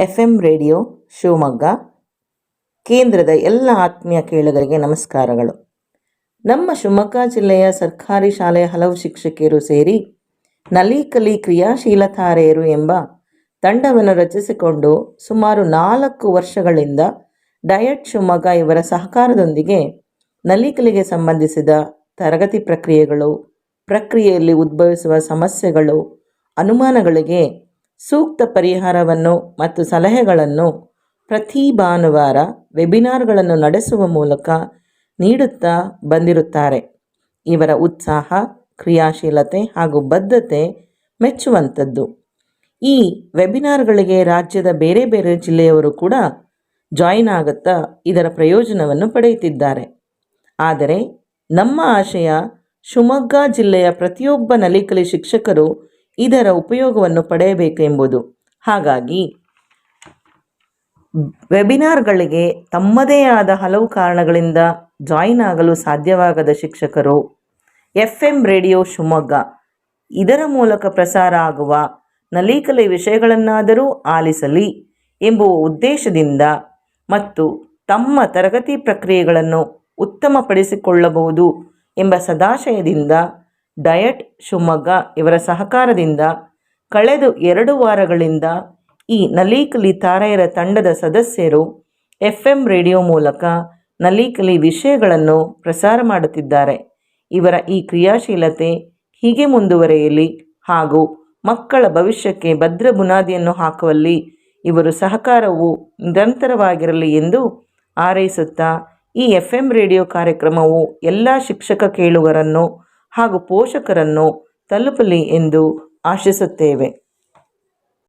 F M radio Shivamogga, ಕೇಂದ್ರದ ಎಲ್ಲ ಆತ್ಮೀಯ ಕೇಳುಗರಿಗೆ ನಮಸ್ಕಾರಗಳು. ನಮ್ಮ ಶಿವಮೊಗ್ಗ ಜಿಲ್ಲೆಯ ಸರ್ಕಾರಿ ಶಾಲೆಯ ಹಲವು ಶಿಕ್ಷಕಿಯರು ಸೇರಿ ನಲಿಕಲಿ ಕ್ರಿಯಾಶೀಲತಾರೆಯರು ಎಂಬ ತಂಡವನ್ನು ರಚಿಸಿಕೊಂಡು ಸುಮಾರು ನಾಲ್ಕು ವರ್ಷಗಳಿಂದ ಡಯಟ್ ಶಿವಮೊಗ್ಗ ಇವರ ಸಹಕಾರದೊಂದಿಗೆ ನಲಿಕಲಿಗೆ ಸಂಬಂಧಿಸಿದ ತರಗತಿ ಪ್ರಕ್ರಿಯೆಗಳು, ಪ್ರಕ್ರಿಯೆಯಲ್ಲಿ ಉದ್ಭವಿಸುವ ಸಮಸ್ಯೆಗಳು, ಅನುಮಾನಗಳಿಗೆ ಸೂಕ್ತ ಪರಿಹಾರವನ್ನು ಮತ್ತು ಸಲಹೆಗಳನ್ನು ಪ್ರತಿ ಭಾನುವಾರ ವೆಬಿನಾರ್ಗಳನ್ನು ನಡೆಸುವ ಮೂಲಕ ನೀಡುತ್ತಾ ಬಂದಿರುತ್ತಾರೆ. ಇವರ ಉತ್ಸಾಹ, ಕ್ರಿಯಾಶೀಲತೆ ಹಾಗೂ ಬದ್ಧತೆ ಮೆಚ್ಚುವಂಥದ್ದು. ಈ ವೆಬಿನಾರ್ಗಳಿಗೆ ರಾಜ್ಯದ ಬೇರೆ ಬೇರೆ ಜಿಲ್ಲೆಯವರು ಕೂಡ ಜಾಯಿನ್ ಆಗುತ್ತಾ ಇದರ ಪ್ರಯೋಜನವನ್ನು ಪಡೆಯುತ್ತಿದ್ದಾರೆ. ಆದರೆ ನಮ್ಮ ಆಶಯ ಶಿವಮೊಗ್ಗ ಜಿಲ್ಲೆಯ ಪ್ರತಿಯೊಬ್ಬ ನಲಿಕಲಿ ಶಿಕ್ಷಕರು ಇದರ ಉಪಯೋಗವನ್ನು ಪಡೆಯಬೇಕೆಂಬುದು. ಹಾಗಾಗಿ, ವೆಬಿನಾರ್ಗಳಿಗೆ ತಮ್ಮದೇ ಆದ ಹಲವು ಕಾರಣಗಳಿಂದ ಜಾಯಿನ್ ಆಗಲು ಸಾಧ್ಯವಾಗದ ಶಿಕ್ಷಕರು ಎಫ್ ಎಂ ರೇಡಿಯೋ ಶಿವಮೊಗ್ಗ. ಇದರ ಮೂಲಕ ಪ್ರಸಾರ ಆಗುವ ನಲಿಕಲೆ ವಿಷಯಗಳನ್ನಾದರೂ ಆಲಿಸಲಿ ಎಂಬುವ ಉದ್ದೇಶದಿಂದ ಮತ್ತು ತಮ್ಮ ತರಗತಿ ಪ್ರಕ್ರಿಯೆಗಳನ್ನು ಉತ್ತಮಪಡಿಸಿಕೊಳ್ಳಬಹುದು ಎಂಬ ಸದಾಶಯದಿಂದ ಡಯಟ್ ಶಿವಮೊಗ್ಗ ಇವರ ಸಹಕಾರದಿಂದ ಕಳೆದ ಎರಡು ವಾರಗಳಿಂದ ಈ ನಲಿಕಲಿ ತಾರೆಯರ ತಂಡದ ಸದಸ್ಯರು ಎಫ್ ಎಂ ರೇಡಿಯೋ ಮೂಲಕ ನಲಿಕಲಿ ವಿಷಯಗಳನ್ನು ಪ್ರಸಾರ ಮಾಡುತ್ತಿದ್ದಾರೆ. ಇವರ ಈ ಕ್ರಿಯಾಶೀಲತೆ ಹೀಗೆ ಮುಂದುವರೆಯಲಿ ಹಾಗೂ ಮಕ್ಕಳ ಭವಿಷ್ಯಕ್ಕೆ ಭದ್ರ ಬುನಾದಿಯನ್ನು ಹಾಕುವಲ್ಲಿ ಇವರು ಸಹಕಾರವು ನಿರಂತರವಾಗಿರಲಿ ಎಂದು ಹಾರೈಸುತ್ತಾ ಈ ಎಫ್ ಎಂ ರೇಡಿಯೋ ಕಾರ್ಯಕ್ರಮವು ಎಲ್ಲ ಶಿಕ್ಷಕ ಕೇಳುಗರನ್ನು ಹಾಗೂ ಪೋಷಕರನ್ನು ತಲುಪಲಿ ಎಂದು ಆಶಿಸುತ್ತೇವೆ.